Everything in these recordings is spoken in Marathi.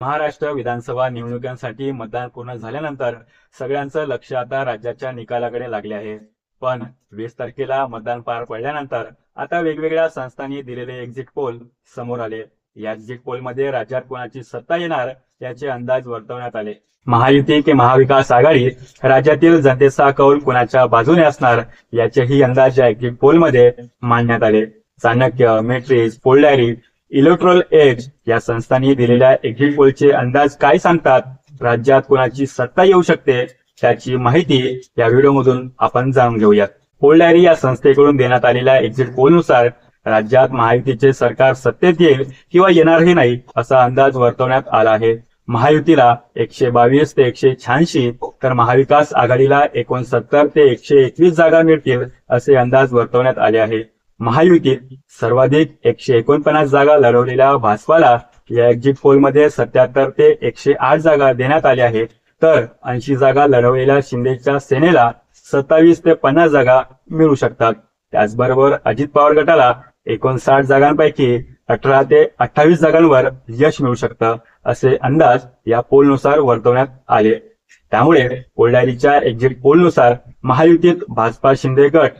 महाराष्ट्र विधानसभा निवडणुकांसाठी मतदान पूर्ण झाल्यानंतर सगळ्यांचं लक्ष आता राज्याच्या निकालाकडे लागले आहे. पण वीस तारखेला मतदान पार पडल्यानंतर आता वेगवेगळ्या संस्थांनी दिलेले एक्झिट पोल समोर आले. या एक्झिट पोलमध्ये राज्यात कोणाची सत्ता येणार याचे अंदाज वर्तवण्यात आले. महायुती की महाविकास आघाडी राज्यातील जनतेचा कौल कोणाच्या बाजूने असणार याचेही अंदाज या एक्झिट पोलमध्ये मांडण्यात आले. Chanakya matrix poll electoral edge या संस्थांनी दिलेल्या एक्झिट पोलचे अंदाज काय सांगतात? राज्यात कोणाची सत्ता येऊ शकते? त्याची माहिती या व्हिडिओमधून आपण जाणून घेऊयात. पोल डायरी या संस्थेकडून देण्यात आलेल्या एक्झिट पोलनुसार राज्यात महायुतीचे सरकार सत्तेत येईल किंवा येणारही नाही असा अंदाज वर्तवण्यात आला आहे. महायुतीला एकशे बावीस ते एकशे शहाऐंशी तर महाविकास आघाडीला एकोणसत्तर ते एकशे एकवीस जागा मिळतील असे अंदाज वर्तवण्यात आले आहे. महायुतीत सर्वाधिक एकशे एकोणपन्नास जागा लढवलेल्या भाजपाला या एक्झिट पोलमध्ये सत्याहत्तर ते एकशे आठ जागा देण्यात आल्या आहेत. तर ऐंशी जागा लढवलेल्या शिंदेच्या सेनेला सत्तावीस ते पन्नास जागा मिळू शकतात. त्याचबरोबर अजित पवार गटाला एकोणसाठ जागांपैकी अठरा ते अठ्ठावीस जागांवर यश मिळू शकतं असे अंदाज या पोलनुसार वर्तवण्यात आले. त्यामुळे कोल्हारीच्या एक्झिट पोलनुसार महायुतीत भाजपा शिंदे गट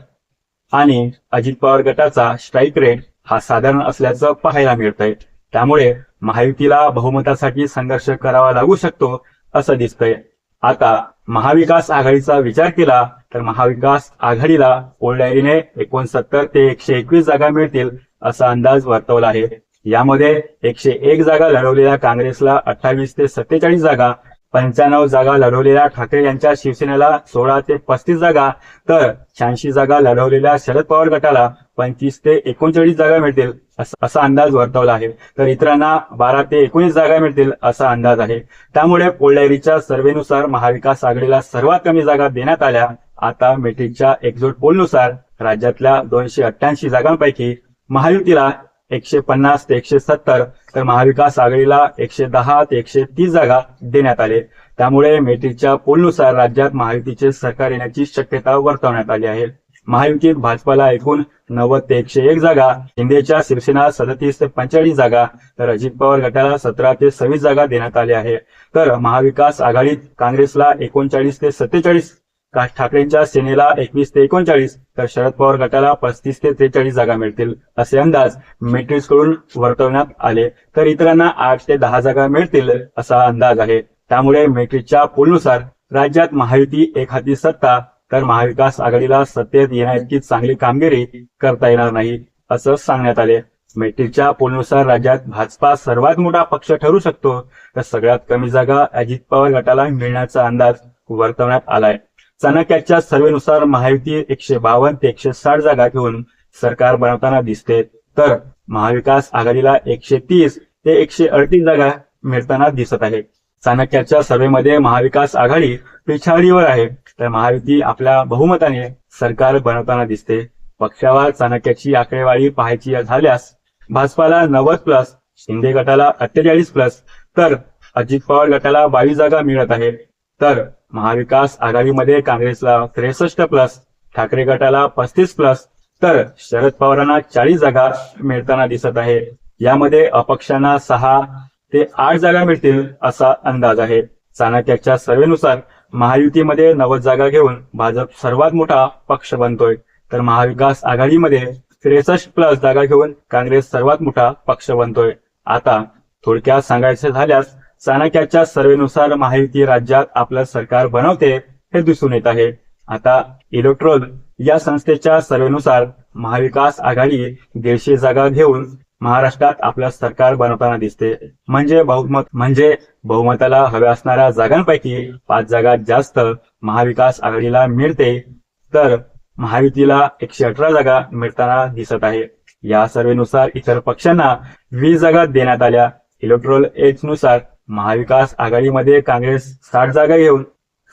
आणि अजित पवार गटाचा स्ट्राईक रेट हा साधारण असल्याचं पाहायला मिळतंय. त्यामुळे महायुतीला बहुमतासाठी संघर्ष करावा लागू शकतो असं दिसतंय. आता महाविकास आघाडीचा विचार केला तर महाविकास आघाडीला पोलडायरीने एकोणसत्तर ते एकशे एकवीस जागा मिळतील असा अंदाज वर्तवला आहे. यामध्ये एकशे एक जागा लढवलेल्या काँग्रेसला अठ्ठावीस ते सत्तेचाळीस जागा पंच्याण्णव जागा लढवलेल्या ठाकरे यांच्या शिवसेनेला सोळा ते पस्तीस जागा तर शहाऐंशी जागा लढवलेल्या शरद पवार गटाला पंचवीस ते एकोणचाळीस जागा मिळतील अस- असा अंदाज वर्तवला आहे. तर इतरांना बारा ते एकोणीस जागा मिळतील असा अंदाज आहे. त्यामुळे पोलडायरीच्या सर्व्हेनुसार महाविकास आघाडीला सर्वात कमी जागा देण्यात आल्या. आता मेट्रिकच्या एक्झोट पोलनुसार राज्यातल्या दोनशे अठ्ठ्याऐंशी जागांपैकी महायुतीला एकशे पन्नास ते एकशे सत्तर तर महाविकास आघाडीला एकशे दहा ते एकशे तीस जागा देण्यात आले. त्यामुळे मेट्रिकच्या पोलनुसार राज्यात महायुतीचे सरकार येण्याची शक्यता वर्तवण्यात आली आहे. महायुतीत भाजपाला एकूण नव्वद ते एकशे एक जागा शिंदेच्या शिवसेना सदतीस ते पंचेचाळीस जागा तर अजित पवार गटाला सतरा ते सव्वीस जागा देण्यात आल्या आहे. तर महाविकास आघाडीत काँग्रेसला एकोणचाळीस ते सत्तेचाळीस राज ठाकरेंच्या सेनेला एकवीस ते एकोणचाळीस तर शरद पवार गटाला पस्तीस ते त्रेचाळीस जागा मिळतील असे अंदाज मेट्रिक्सकडून वर्तवण्यात आले. तर इतरांना आठ ते दहा जागा मिळतील असा अंदाज आहे. त्यामुळे मेट्रिकच्या पोलनुसार राज्यात महायुती एक हाती सत्ता तर महाविकास आघाडीला सत्तेत येण्याइतकी चांगली कामगिरी करता येणार नाही असं सांगण्यात आले. मेट्रिकच्या पोलनुसार राज्यात भाजपा सर्वात मोठा पक्ष ठरू शकतो तर सगळ्यात कमी जागा अजित पवार गटाला मिळण्याचा अंदाज वर्तवण्यात आलाय. चाणक्याच्या सर्वेनुसार महायुती एकशे बावन्न ते एकशे साठ जागा घेऊन सरकार बनवताना दिसते. तर महाविकास आघाडीला एकशे तीस ते एकशे अडतीस जागा मिळताना दिसत आहे. चाणक्याच्या सभेमध्ये महाविकास आघाडी पिछाडीवर आहे. तर महायुती आपल्या बहुमताने सरकार बनवताना दिसते. पक्षावर चाणक्याची आकडेवारी पाहायची झाल्यास भाजपाला नव्वद प्लस शिंदे गटाला अठ्ठेचाळीस प्लस तर अजित पवार गटाला बावीस जागा मिळत आहे तर महाविकास आघाडीमध्ये काँग्रेसला त्रेसष्ट प्लस ठाकरे गटाला पस्तीस प्लस तर शरद पवारांना चाळीस जागा मिळताना दिसत आहे. यामध्ये अपक्षांना सहा ते आठ जागा मिळतील असा अंदाज आहे. चाणक्याच्या सर्वेनुसार महायुतीमध्ये नव्वद जागा घेऊन भाजप सर्वात मोठा पक्ष बनतोय. तर महाविकास आघाडीमध्ये त्रेसष्ट प्लस जागा घेऊन काँग्रेस सर्वात मोठा पक्ष बनतोय. आता थोडक्यात सांगायचे झाल्यास चाणक्याच्या सर्वेनुसार महायुती राज्यात आपलं सरकार बनवते हे दिसून येत आहे. आता इलेक्ट्रोल या संस्थेच्या सर्वेनुसार महाविकास आघाडी दीडशे जागा घेऊन महाराष्ट्रात आपलं सरकार बनवताना दिसते. म्हणजे बहुमत म्हणजे बहुमताला हव्या असणाऱ्या जागांपैकी पाच जागा जास्त महाविकास आघाडीला मिळते तर महायुतीला एकशे अठरा जागा मिळताना दिसत आहे. या सर्वेनुसार इतर पक्षांना वीस जागा देण्यात आल्या. इलेक्ट्रोल एजनुसार महाविकास आघाडीमध्ये काँग्रेस साठ जागा घेऊन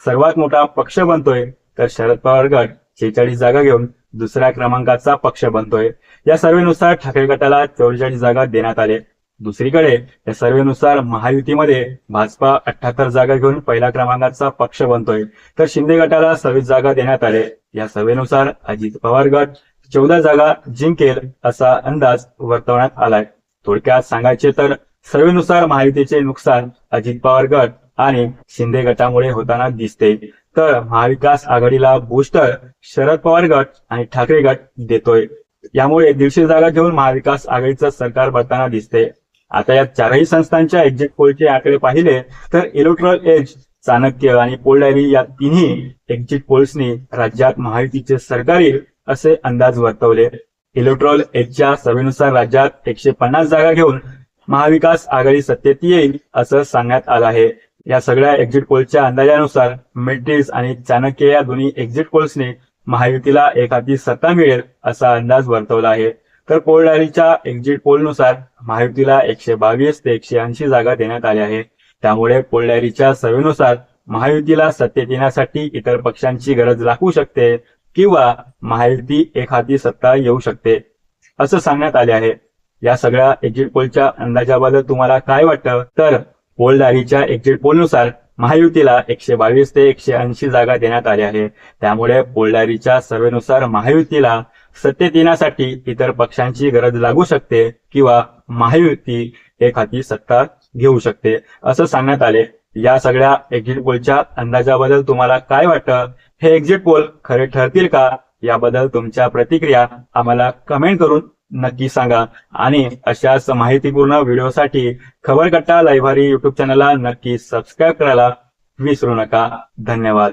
सर्वात मोठा पक्ष बनतोय तर शरद पवार गट शेहेचाळीस जागा घेऊन दुसऱ्या क्रमांकाचा पक्ष बनतोय. या सर्वेनुसार ठाकरे गटाला चौवेचाळीस जागा देण्यात आले. दुसरीकडे या सर्वेनुसार महायुतीमध्ये भाजपा अठ्याहत्तर जागा घेऊन पहिल्या क्रमांकाचा पक्ष बनतोय तर शिंदे गटाला सव्वीस जागा देण्यात आले. या सर्वेनुसार अजित पवार गट चौदा जागा जिंकेल असा अंदाज वर्तवण्यात आलाय. थोडक्यात सांगायचे तर सर्वेनुसार महायुतीचे नुकसान अजित पवार गट आणि शिंदे गटामुळे होताना दिसते. तर महाविकास आघाडीला बूस्टर शरद पवार गट आणि ठाकरे गट देतोय. यामुळे दीडशे जागा घेऊन महाविकास आघाडीचं सरकार बनताना दिसते. आता या चारही संस्थांच्या एक्झिट पोलचे आकडे पाहिले तर इलेक्ट्रॉल एज चाणक्य आणि पोलडायरी या तिन्ही एक्झिट पोल्सनी राज्यात महायुतीचे सरकार येईल असे अंदाज वर्तवले. इलेक्ट्रॉल एजच्या सभेनुसार राज्यात एकशे पन्नास जागा घेऊन महाविकास आघाडी सत्तेत येईल असं सांगण्यात आलं आहे. या सगळ्या एक्झिट पोलच्या अंदाजानुसार मेट्रिस आणि चाणक्य या दोन्ही एक्झिट पोल्सने महायुतीला एखादी सत्ता मिळेल असा अंदाज वर्तवला आहे. तर पोल डायरीच्या एक्झिट पोलनुसार महायुतीला एकशे बावीस ते एकशे ऐंशी जागा देण्यात आल्या आहे त्यामुळे पोल डायरीच्या महायुतीला सत्तेत येण्यासाठी इतर पक्षांची गरज लागू शकते किंवा महायुती एखादी सत्ता येऊ शकते असं सांगण्यात आले आहे. या सगळ्या एक्झिट पोलच्या अंदाजाबद्दल तुम्हाला काय वाटतं? तर पोलदारीच्या एक्झिट पोलनुसार महायुतीला एकशे बावीस ते एकशे ऐंशी जागा देण्यात आल्या आहे त्यामुळे पोलदारीच्या सर्वेनुसार महायुतीला सत्तेत येण्यासाठी इतर पक्षांची गरज लागू शकते किंवा महायुती एखादी सत्ता घेऊ शकते असं सांगण्यात आले. या सगळ्या एक्झिट पोलच्या अंदाजाबद्दल तुम्हाला काय वाटतं? हे एक्झिट पोल खरे ठरतील का? याबद्दल तुमच्या प्रतिक्रिया आम्हाला कमेंट करून नक्की सांगा. आणि अशाच माहितीपूर्ण व्हिडिओसाठी खबरकट्टा लायव्हारी युट्यूब चॅनलला नक्की सबस्क्राईब करायला विसरू नका. धन्यवाद.